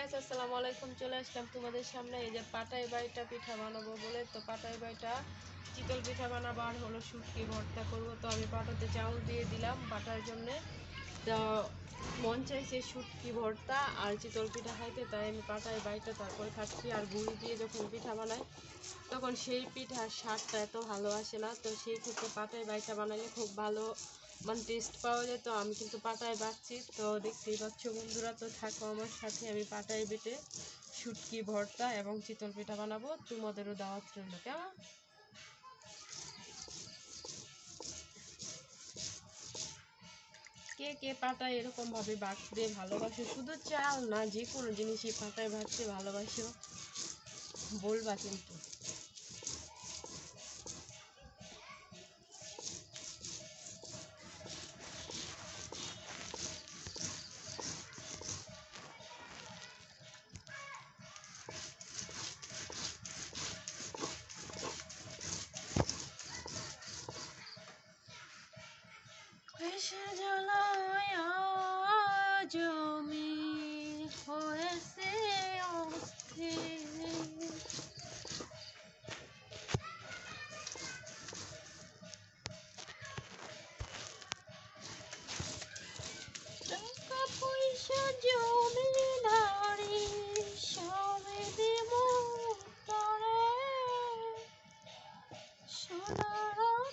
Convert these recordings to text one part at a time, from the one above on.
Guys আসসালামু আলাইকুম, চলে আসলাম তোমাদের সামনে। এই যে পাটাই বাইটা পিঠা বানাবো বলে। তো পাটাই বাইটা চিতল পিঠা বানাবো আর হলো শুটকি ভর্তা করব। তো আমি পাটাতে চাউল দিয়ে দিলাম বাটার জন্যে। তো মন চাইছে শুটকি ভর্তা আর চিতল পিঠা খাইতে, তাই আমি পাটাই বাইটা তারপরে খাচ্ছি। আর গুঁড়ি দিয়ে যখন পিঠা বানাই তখন সেই পিঠার স্বাদটা এত ভালো আসে না। তো সেই ক্ষেত্রে পাটায় বাইটা বানালে খুব ভালো মানে টেস্ট পাওয়া যায়, তো আমি কিন্তু পাটায় বাটছি তো দেখতেই পাচ্ছ বন্ধুরা, তো থাকো আমার সাথে। আমি পাটায় বেটে শুটকি, ভর্তা এবং চিতল পিঠা বানাবো। তোমাদেরও দাওয়াত রইল কেমন? কে কে পাটায় এরকম ভাবে বাটতে ভালোবাসো? শুধু চাল না, যে কোনো জিনিসই পাটায় বাটতে ভালোবাসো বলবা কিন্তু।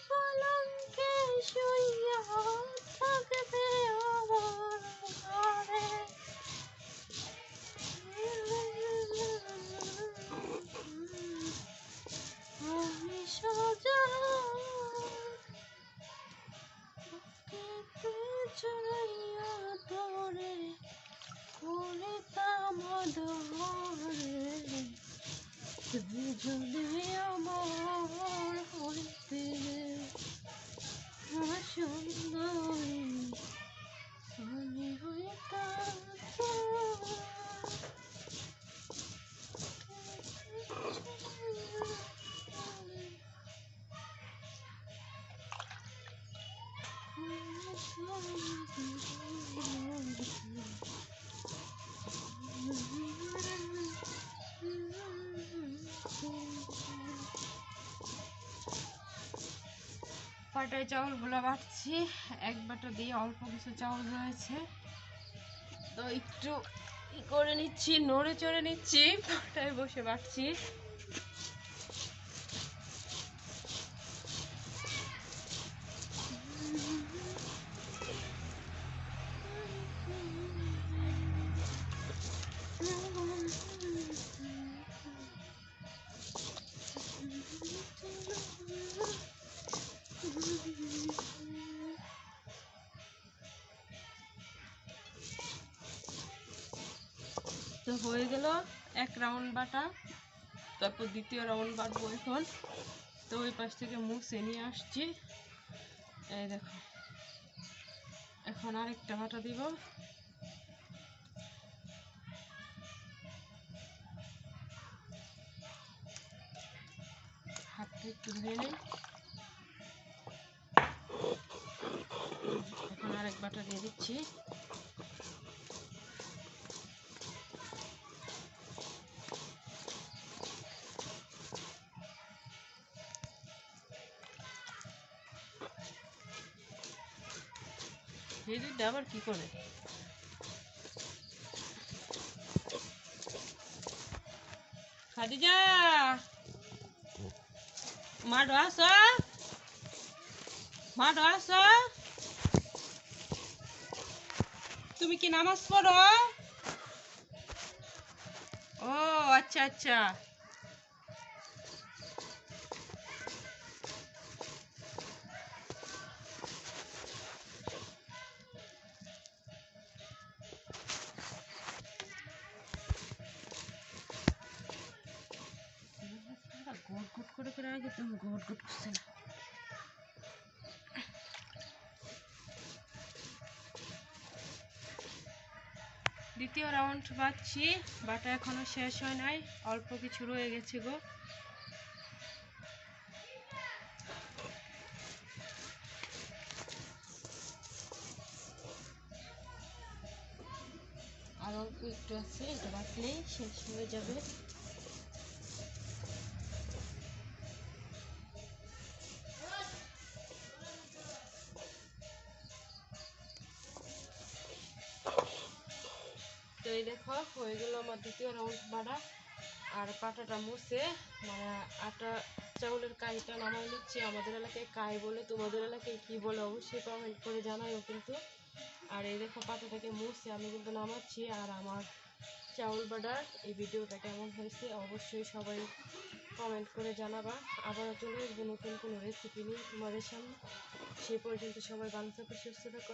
পালঙ্কে শুইয়া থাকবে আমার ঘরে আমি সোজা চড়াইয়া তোরে করিতাম ধরে। তুই যদি পাটায় চাউলগুলো বাটছি। এক বাটা দিয়ে অল্প কিছু চাউল রয়েছে। তো একটু করে নিচ্ছি, নড়ে চড়ে নিচ্ছি, পাটায় বসে বাটছি। তো হয়ে গেল এক রাউন্ড বাটা। তারপর দ্বিতীয় রাউন্ড বাটবো এখন। তো ওই পাশ থেকে মুছে নিয়ে আসছি। এই দেখো। এখন আরেকটা বাটা দিব। হাতটা একটু ধুয়ে নেই। এখন আরেক বাটা দিয়ে দিচ্ছি। এই দুধটা আবার কি করে? তুমি কি নামাজ পড়ো? ও আচ্ছা আচ্ছা। আগে তুমি করছে না দ্বিতীয় রাউন্ড বাচ্ছি বাটা এখনও শেষ হয় নাই, অল্প কিছু রয়ে গেছে গো। আর অল্প একটু আছে, এটা বাটলেই শেষ হয়ে যাবে। এই দেখো, হয়ে গেল আমার দ্বিতীয় রাউন্ড বাড়া আর পাটাটা মুছে মানে আটা, চাউলের কাইটা নামাই নিচ্ছি। আমাদের এলাকায় কাই বলে, তোমাদের এলাকায় কি বলে অবশ্যই কমেন্ট করে জানাইও কিন্তু। আর এই দেখো, পাটাটাকে মুছে আমি কিন্তু নামাচ্ছি। আর আমার চাউল বাটার, এই ভিডিওটা কেমন হয়েছে অবশ্যই সবাই কমেন্ট করে জানাবা। আবারও চলে আসব নতুন কোনো রেসিপি নিয়ে তোমাদের সামনে। সে পর্যন্ত সবাই ভালো থাকো, সুস্থ থাকো